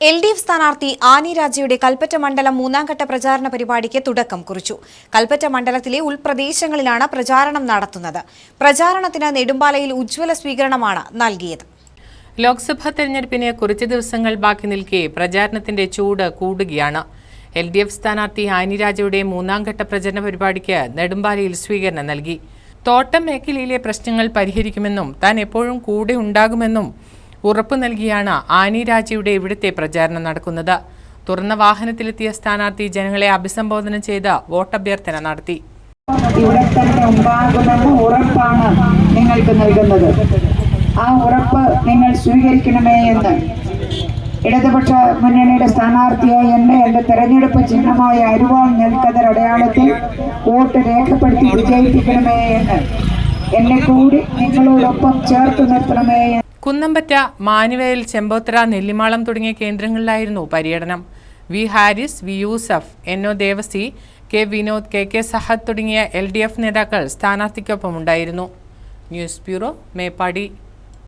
L D F സ്ഥാനാർത്ഥി ആനി രാജയുടെ കൽപ്പറ്റ മണ്ഡലം മൂന്നാംഘട്ട പ്രചാരണ പരിപാടിക്ക് തുടക്കം കുറിച്ചു. കൽപ്പറ്റ മണ്ഡലത്തിലെ ഉൾപ്രദേശങ്ങളിലാണ് പ്രചാരണം നടത്തുന്നത്. പ്രചാരണത്തിന് നെടുമ്പാലയിൽ ഉജ്ജ്വല സ്വീകരണമാണ് നൽകിയത്. ലോക്സഭാ തെരഞ്ഞെടുപ്പിന് കുറച്ച് ദിവസങ്ങൾ ബാക്കി നിൽക്കെ പ്രചാരണത്തിന്റെ ചൂട് കൂടുകയാണ്. എൽ ഡി എഫ് സ്ഥാനാർത്ഥി ആനി രാജയുടെ മൂന്നാംഘട്ട പ്രചരണ പരിപാടിക്ക് നെടുമ്പാലയിൽ സ്വീകരണം നൽകി. തോട്ടം മേഖലയിലെ പ്രശ്നങ്ങൾ പരിഹരിക്കുമെന്നും താൻ എപ്പോഴും കൂടെ ഉണ്ടാകുമെന്നും ഉറപ്പു നൽകിയാണ് ആനി രാജയുടെ ഇവിടുത്തെ പ്രചാരണം നടക്കുന്നത്. തുറന്ന വാഹനത്തിലെത്തിയ സ്ഥാനാർത്ഥി ജനങ്ങളെ അഭിസംബോധന ചെയ്ത് വോട്ടഭ്യർത്ഥന നടത്തി. ഉറപ്പാണ് നിങ്ങൾക്ക് നൽകുന്നത്. ആ ഉറപ്പ് നിങ്ങൾ സ്വീകരിക്കണമേ എന്ന്. ഇടതുപക്ഷ മുന്നണിയുടെ സ്ഥാനാർത്ഥിയായി എന്നെ എന്റെ തെരഞ്ഞെടുപ്പ് ചിഹ്നമായ അരുവാൾ നെൽക്കതർ അടയാളത്തിൽ വോട്ട് രേഖപ്പെടുത്തി വിജയിപ്പിക്കണമേ എന്ന്. എന്നെ കൂടി നിങ്ങളോടൊപ്പം ചേർത്ത് നിർത്തണമേ കുന്നമ്പറ്റ മാനുവേൽ ചെമ്പോത്തറ നെല്ലിമാളം തുടങ്ങിയ കേന്ദ്രങ്ങളിലായിരുന്നു പര്യടനം. V. Haris V. Yusuf N. O. Devasi K. Vinod K. K. Sahad തുടങ്ങിയ എൽ. ഡി. എഫ്. നേതാക്കൾ സ്ഥാനാർത്ഥിക്കൊപ്പമുണ്ടായിരുന്നു. News bureau Meppadi.